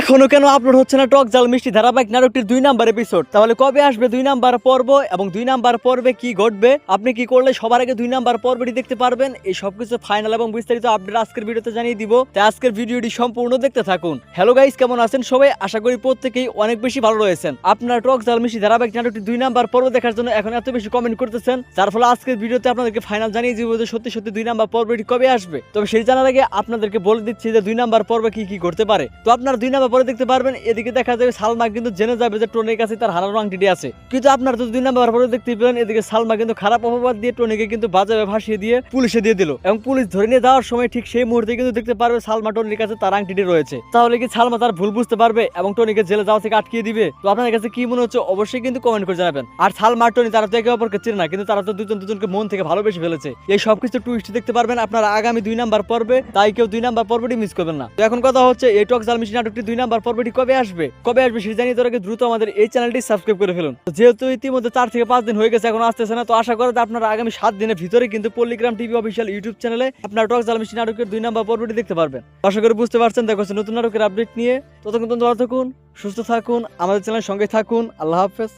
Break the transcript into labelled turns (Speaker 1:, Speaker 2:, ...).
Speaker 1: এখনও কেন আপলোড হচ্ছে না টক জাল মিষ্টি ধারাবাহিক নাটকটির দুই নাম্বার এপিসোড তাহলে কবে আসবে দুই নাম্বার পর্ব এবং দুই নাম্বার পর্বে কি ঘটবে? আপনি কি করলে সবার আগে দুই নাম্বার পর্বটি দেখতে পারবেন? এই সবকিছু ফাইনাল এবং বিস্তারিত আপডেট আজকের ভিডিওতে জানিয়ে দিব। তাই আজকের ভিডিওটি সম্পূর্ণ দেখতে থাকুন। হ্যালো গাইস কেমন আছেন সবাই? আশা করি প্রত্যেকেই অনেক বেশি ভালো রয়েছেন। আপনারা টক জাল মিষ্টি ধারাবাহিক নাটকটি দুই নাম্বার পর্ব দেখার জন্য এখন এত বেশি কমেন্ট করতেছেন, যার ফলে আজকের ভিডিওতে আপনাদেরকে ফাইনাল জানিয়ে দিব যে সত্যি সত্যি দুই নাম্বার পর্বটি কবে আসবে। তবে সেই জানার আগে আপনাদেরকে বলে দিচ্ছি যে দুই নাম্বার পর্বে কি কি করতে পারে। তো আপনারা দুই পরে দেখতে পারবেন, এদিকে দেখা যাবে সালমা কিন্তু জেনে যাবে যে টনির কাছে তার হারানো আংটিটি আছে। কিন্তু আপনারা তো দুই নাম্বার পরে দেখতে পেলেন, এদিকে সালমা কিন্তু খারাপ অপবাদ দিয়ে টনিকে কিন্তু বাজারে ভাসিয়ে দিয়ে পুলিশে দিয়ে দিল। এবং পুলিশ ধরে নিয়ে যাওয়ার সময় ঠিক সেই মুহূর্তে কিন্তু দেখতে পারবে সালমা টনির কাছে তার আংটিটি রয়েছে। তাহলে কি সালমা তার ভুল বুঝতে পারবে এবং টনিকে জেলে যাওয়া থেকে আটকিয়ে দিবে? তো আপনাদের কাছে কি মনে হচ্ছে, অবশ্যই কিন্তু কমেন্ট করে জানাবেন। আর সালমা আর টনি তারা তো একে অপরকে চেনে না, কিন্তু তারা তো দুজন দুজনকে মন থেকে ভালোবেসে ফেলেছে। এই সবকিছু টুইস্ট দেখতে পারবেন, আপনারা আগামী দুই নাম্বার পর্বে, তাই কেউ দুই নাম্বার পর্বটি মিস করবেন না। তো এখন কথা হচ্ছে, এই টক জাল মিশি নাটকটি দুই নাম্বার পর্বটি কবে আসবে? কবে আসবে সেটা জানিয়ে তোরা দ্রুত আমাদের এই চ্যানেলটি সাবস্ক্রাইব করে ফেলুন। যেহেতু ইতিমধ্যে চার থেকে পাঁচ দিন হয়ে গেছে, এখন আসতেছে না, তো আশা করা আপনারা আগামী সাত দিনের ভিতরে কিন্তু পল্লিগ্রাম টিভি অফিসিয়াল ইউটিউব চ্যানেলে আপনার টক জাল মিশি নাটকের দুই নাম্বার পর্বটি দেখতে পারবেন। আশা করি বুঝতে পারছেন, দেখো নতুন নাটকের আপডেট নিয়ে। ততক্ষণ ভালো থাকুন, সুস্থ থাকুন, আমাদের চ্যানেলের সঙ্গে থাকুন। আল্লাহ হাফেজ।